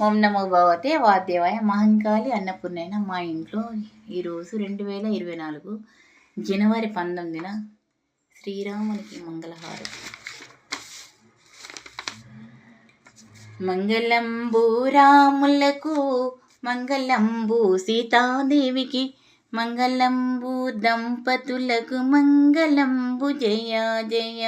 ఓం నమో భగవతే వాద్యవాయ మహంకాళి అన్నపూర్ణైన మా ఇంట్లో ఈరోజు రెండు వేల ఇరవై నాలుగు జనవరి పంతొమ్మిదిన శ్రీరామునికి మంగళహారం. మంగళంబు రాములకు మంగళంబు సీతాదేవికి మంగళంబు దంపతులకు మంగళంబు జయ జయ.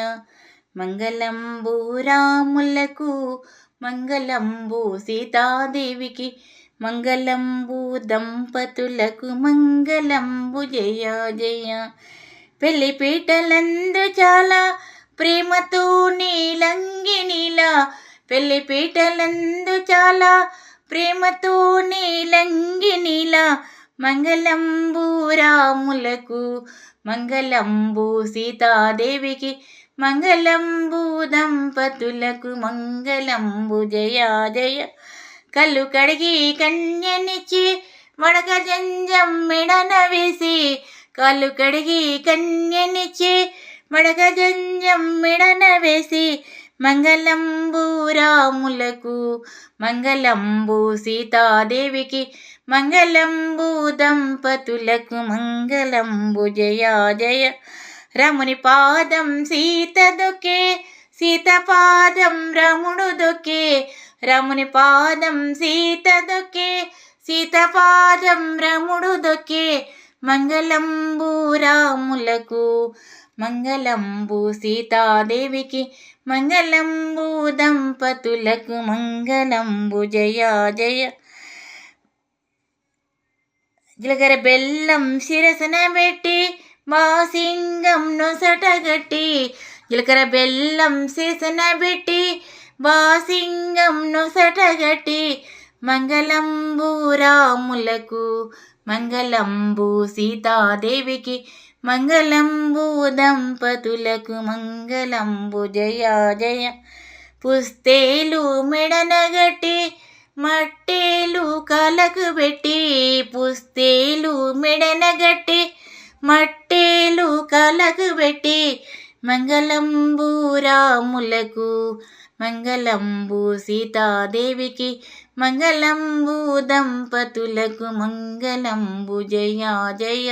మంగళంబు రాములకు మంగళంబు సీతాదేవికి మంగళంబు దంపతులకు మంగళంబు జయ జయ. పెళ్ళి పీటలందు చాలా ప్రేమతో నీలంగి నీలా. పెళ్ళి పీటలందు చాలా ప్రేమతో నీలంగి నీలా. మంగళంబు రాములకు మంగళంబు సీతాదేవికి మంగళంబు దంపతులకు మంగళంబు జయ జయ. కళ్ళు కడిగి కన్యనిచ్చి వడక జంజం మెడన వేసి కళ్ళు కడిగి కన్యనిచ్చి వడక జంజం మెడన వేసి మంగళంబు రాములకు మంగళంబు సీతాదేవికి మంగళంబు దంపతులకు మంగళంబు జయ జయ. రముని పాదం సీత దొకే సీత పాదం రముడు దొకే. రముని పాదం సీత దొకే సీత పాదం రముడు దొకే. మంగళంబు రాములకు మంగళంబు సీతాదేవికి మంగళంబు దంపతులకు మంగళంబు జయ జయ. జీలకర్ర బెల్లం శిరసన పెట్టి బాసింగం నొసటగట్టి జీలకర్ర బెల్లం శిరసన పెట్టి బాసింగం నొసటగట్టి మంగళంబు రాములకు మంగళంబు సీతాదేవికి మంగళంబు దంపతులకు మంగళంబు జయ జయ. పుస్తేలు మెడనగట్టి మట్టేలు కలకు పెట్టి మెడనగట్టి మట్టేలు కలగబెట్టి మంగళంబు రాములకు మంగళంబు సీతాదేవికి మంగళంబు దంపతులకు మంగళంబు జయ జయ.